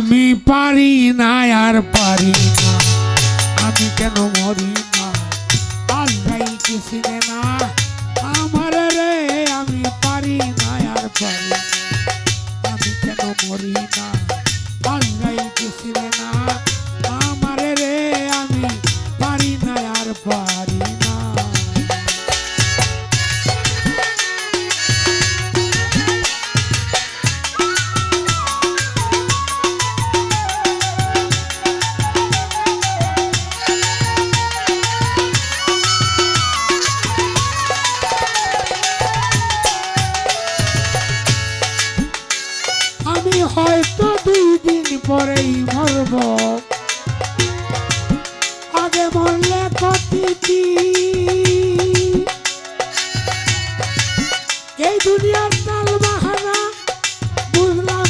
আমি পারি না আর পারি না। আমি কেন মরি না? আজ ভাই না? আমার রে, আমি পারি না আর পারি আমি কেন মরি না? মরব আগে মরলে এই দুনিয়ার তাল বাহানা বুঝলাম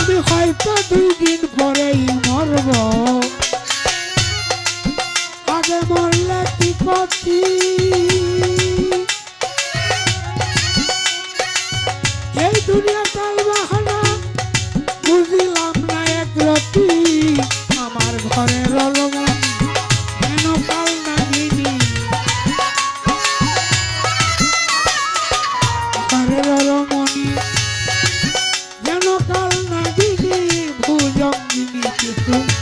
আমি হয়তো দুই দিন মরব আগে মরলে কি ক্ষতি Thank you.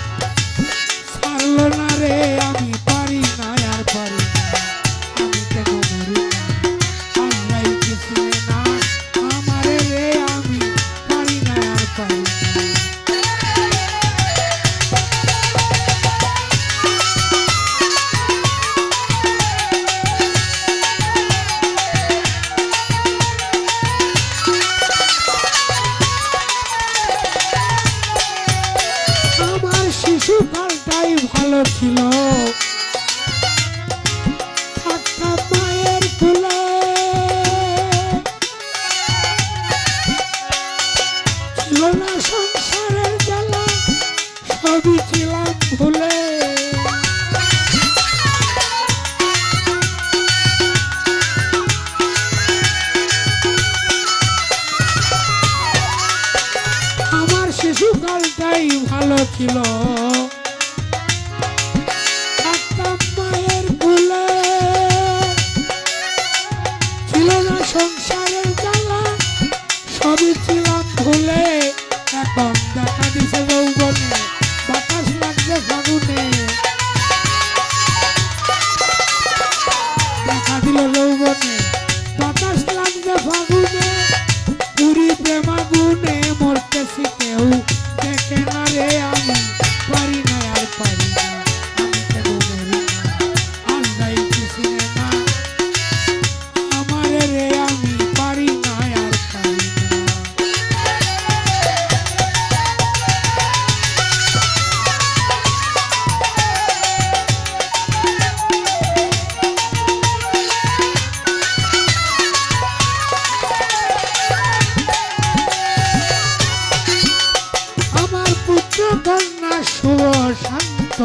কালটাই ভালো ছিল। মায়ের কুলে। ছিল না সংসারের জ্বালা, সবই ছিলাম ভুলে। এখন দেখা দিছে শুভ শান্ত